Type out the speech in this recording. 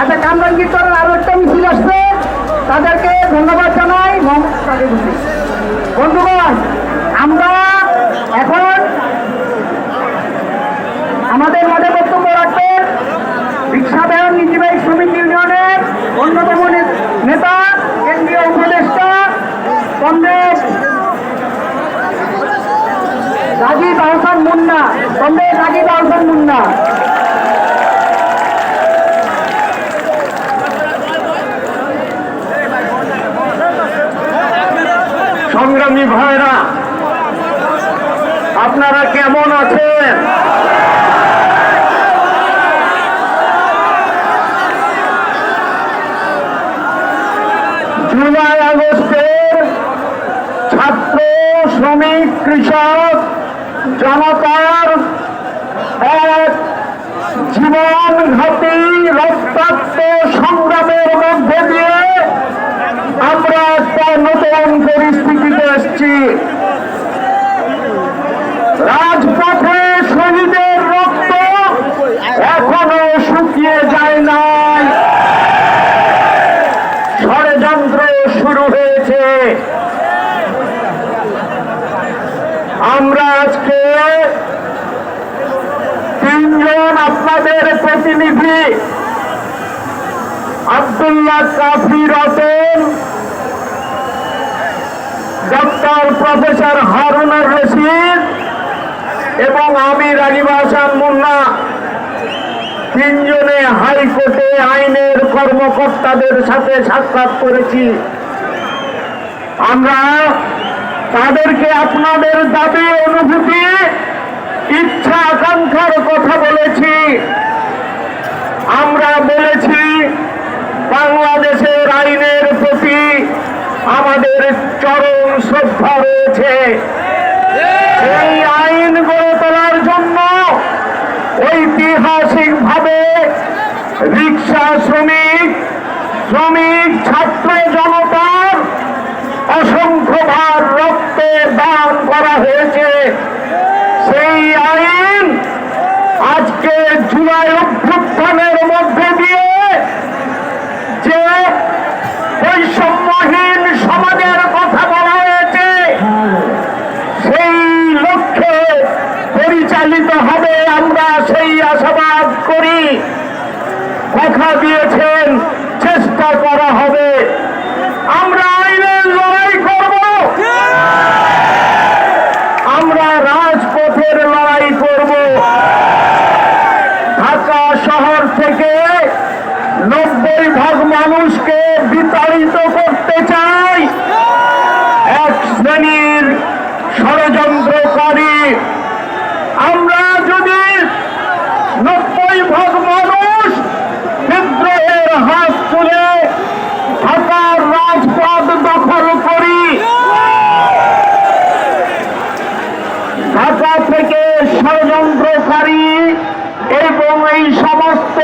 আচ্ছা কামরাঙ্গীর করার আরও একটা মিছিল আসছে তাদেরকে ধন্যবাদ জানাই। বন্ধুগণ, আমরা এখন আমাদের মাঝে বক্তব্য রাখবেন রিক্সা ব্যয় নীতিবাহী শ্রমিক ইউনিয়নের অন্যতম নেতা, কেন্দ্রীয় উপদেষ্টা, কমরেড রাজীব আহসান মুন্না, কমরেড রাজীব আহসান মুন্না আপনারা কেমন আছেন? জুলাই আগস্টের ছাত্র শ্রমিক কৃষক জনতার এক জীবন ঘাতী রক্তাক্ত আমরা আজকে তিনজন আপনাদের প্রতিনিধি আব্দুল্লাহ কাফি রতন ডক্টর প্রফেসর হারুনার রশিদ এবং আমি রাগিব হাসান মুন্না। তিনজনে হাইকোর্টে আইনের কর্মকর্তাদের সাথে সাক্ষাৎ করেছি। আমরা তাদেরকে আপনাদের দাবি অনুভূতি, ইচ্ছা আকাঙ্ক্ষার কথা বলেছি। আমরা বলেছি, বাংলাদেশের আইনের প্রতি আমাদের চরম শ্রদ্ধা রয়েছে। এই আইন গড়ে তোলার জন্য ঐতিহাসিক ভাবে রিক্সা শ্রমিক শ্রমিক, ছাত্র জনতার কথা দিয়েছেন, চেষ্টা করা হবে। আমরা আইনের লড়াই করব। আমরা রাজপথের লড়াই করব। ঢাকা শহর থেকে নব্বই ভাগ মানুষকে বিতাড়িত করতে চাই। এক শ্রেণির ষড়যন্ত্রকারী। আমরা যদি নব্বই ভাগ মানুষ বিদ্রোহের হাত তুলে ঢাকার রাজপথ দখল করি ঢাকা থেকে ষড়যন্ত্রকারী এবং এই সমস্ত